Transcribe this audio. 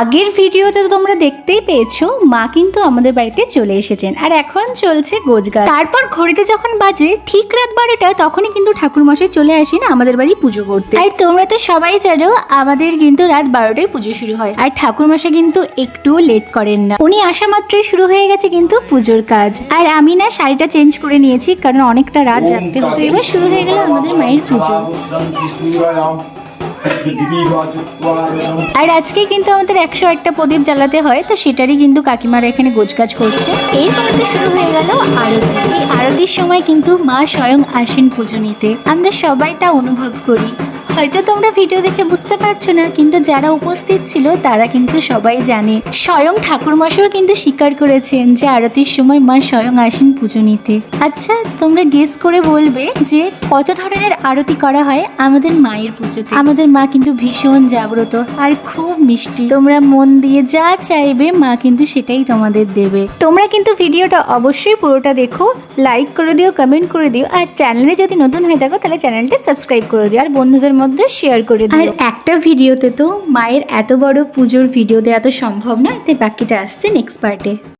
আগের ভিডিওতে তো তোমরা দেখতেই পেয়েছ মা কিন্তু আমাদের বাড়িতে চলে এসেছেন। আর এখন চলছে গোজগাছ তারপর ঘড়িতে যখন বাজে ঠিক রাত বারোটা তখনই কিন্তু ঠাকুরমশাই চলে আসেন আমাদের বাড়ি পুজো করতে। আর তোমরা তো সবাই জানো আমাদের কিন্তু রাত বারোটায় পুজো শুরু হয়। আর ঠাকুরমশাই কিন্তু একটুও লেট করেন না। উনি আসা মাত্রই শুরু হয়ে গেছে কিন্তু পুজোর কাজ। আর আমি না শাড়িটা চেঞ্জ করে নিয়েছি কারণ অনেকটা রাত জাগতে হতো এবার শুরু হয়ে গেল আমাদের মায়ের পুজো। আর আজকে কিন্তু আমাদের একশো একটা প্রদীপ জ্বালাতে হয়, তো সেটারই কিন্তু কাকিমারা এখানে গোছগাছ করছে। এই তো শুরু হয়ে গেল আরতি। আরতির সময় কিন্তু মা স্বয়ং আসেন পুজো নিতে। আমরা সবাই তা অনুভব করি। হয়তো তোমরা ভিডিও দেখে বুঝতে পারছ না, কিন্তু যারা উপস্থিত ছিল তারা কিন্তু সবাই জানে। স্বয়ং ঠাকুরমশাইও কিন্তু স্বীকার করেছেন যে আরতির সময় মা স্বয়ং আসেন পুজো নিতে। আচ্ছা তোমরা গেস করে বলবে যে কত ধরনের আরতি করা হয় আমাদের মায়ের পুজোতে? আমাদের মা কিন্তু ভীষণ জাগ্রত আর খুব মিষ্টি। তোমরা মন দিয়ে যা চাইবে, মা কিন্তু সেটাই তোমাদের দেবে। তোমরা কিন্তু ভিডিওটা অবশ্যই পুরোটা দেখো লাইক করে দিও কমেন্ট করে দিও, আর চ্যানেলে যদি নতুন হয়ে থাকো তাহলে চ্যানেলটা সাবস্ক্রাইব করে দিও। আর বন্ধুদের মধ্যে শেয়ার করে আর একটা ভিডিওতে তো মায়ের এত বড় পুজোর ভিডিও দেওয়া তো সম্ভব না তাই বাকিটা আসছে নেক্সট পার্টে